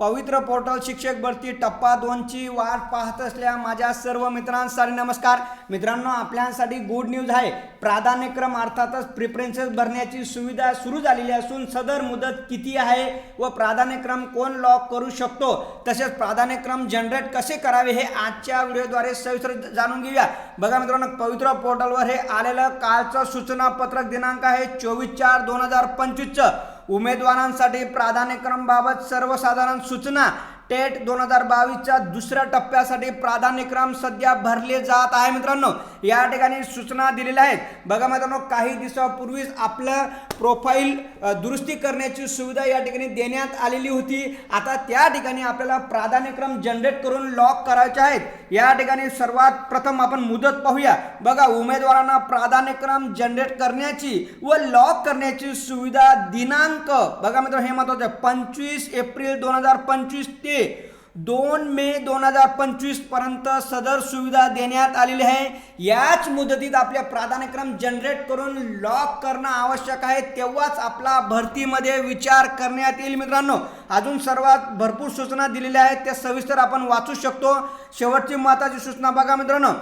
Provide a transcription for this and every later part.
पवित्र पोर्टल शिक्षक भरती टप्पा दोनची वाट पाहत असल्या माझ्या सर्व मित्रांसाठी नमस्कार. मित्रांनो आपल्यासाठी गुड न्यूज आहे. प्राधान्यक्रम अर्थातच प्रिफरन्सेस भरण्याची सुविधा सुरू झालेली असून सदर मुदत किती आहे व प्राधान्यक्रम कोण लॉक करू शकतो? तसेच प्राधान्यक्रम जनरेट कसे करावे हे आजच्या व्हिडिओद्वारे सविस्तर जाणून घेऊया. बघा मित्रांनो पवित्र पोर्टलवर हे आलेलं कालचं सूचना पत्रक दिनांक आहे चोवीस चार दोन हजार पंचवीसचं. उमेदवारांसाठी प्राधान्यक्रमबाबत सर्वसाधारण सूचना टेट दोन हजार बावीसच्या दुसऱ्या टप्प्यासाठी प्राधान्यक्रम सध्या भरले जात आहे मित्रांनो. या ठिकाणी सूचना दिलेल्या आहेत. बघा मित्रांनो काही दिवसापूर्वीच आपलं प्रोफाईल दुरुस्ती करण्याची सुविधा या ठिकाणी देण्यात आलेली होती. आता त्या ठिकाणी आपल्याला प्राधान्यक्रम जनरेट करून लॉक करायचे आहेत. या ठिकाणी सर्वात प्रथम आपण मुदत पाहूया. बघा उमेदवारांना प्राधान्यक्रम जनरेट करण्याची व लॉक करण्याची सुविधा दिनांक बघा मित्र हे महत्वाचं पंचवीस एप्रिल दोन हजार पंचवीस ते दोन मे दोन हजार पंचवीसपर्यंत सदर सुविधा देण्यात आलेली आहे. याच मुदतीत आपल्या प्राधान्यक्रम जनरेट करून लॉक करणं आवश्यक आहे. तेव्हाच आपला भरतीमध्ये विचार करण्यात येईल मित्रांनो. अजून सर्वात भरपूर सूचना दिलेल्या आहेत. त्या सविस्तर आपण वाचू शकतो. शेवटची महत्वाची सूचना बघा मित्रांनो.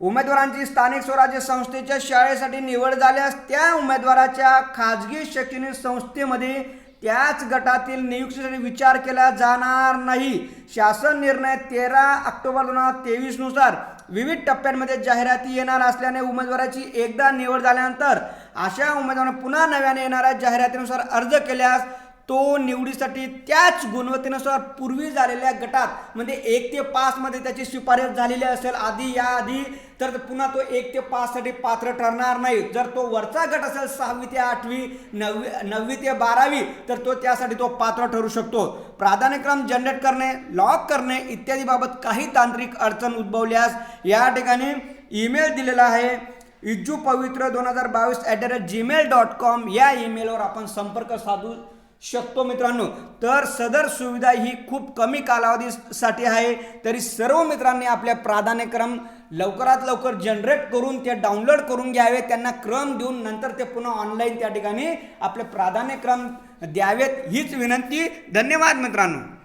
उमेदवारांची स्थानिक स्वराज्य संस्थेच्या शाळेसाठी निवड झाल्यास त्या उमेदवाराच्या खाजगी शैक्षणिक संस्थेमध्ये त्याच गटातील नियुक्तीसाठी विचार केला जाणार नाही. शासन निर्णय तेरा ऑक्टोबर दोन हजार तेवीसनुसार विविध टप्प्यांमध्ये जाहिराती येणार असल्याने उमेदवाराची एकदा निवड झाल्यानंतर अशा उमेदवारांना पुन्हा नव्याने येणाऱ्या जाहिरातीनुसार अर्ज केल्यास तो निवडीसाठी त्याच गुणवत्तेनुसार पूर्वी झालेल्या गटात म्हणजे एक ते पाचमध्ये त्याची शिफारस झालेली असेल आधी या आधी तर पुन्हा तो एक ते पाचसाठी पात्र ठरणार नाही. जर तो वरचा गट असेल सहावी ते आठवी नववी नववी ते बारावी तर तो त्यासाठी तो पात्र ठरू शकतो. प्राधान्यक्रम जनरेट करणे लॉक करणे इत्यादी बाबत काही तांत्रिक अडचण उद्भवल्यास या ठिकाणी ईमेल दिलेला आहे. इज्जू पवित्र दोन हजार बावीस at the rate Gmail dot com या ईमेलवर आपण संपर्क साधू शकतो मित्रांनो. तर सदर सुविधा ही खूप कमी कालावधीसाठी आहे. तरी सर्व मित्रांनी आपल्या प्राधान्यक्रम लवकरात लवकर जनरेट करून ते डाउनलोड करून घ्यावे. त्यांना क्रम देऊन नंतर ते पुन्हा ऑनलाईन त्या ठिकाणी आपले प्राधान्यक्रम द्यावेत. हीच विनंती. धन्यवाद मित्रांनो.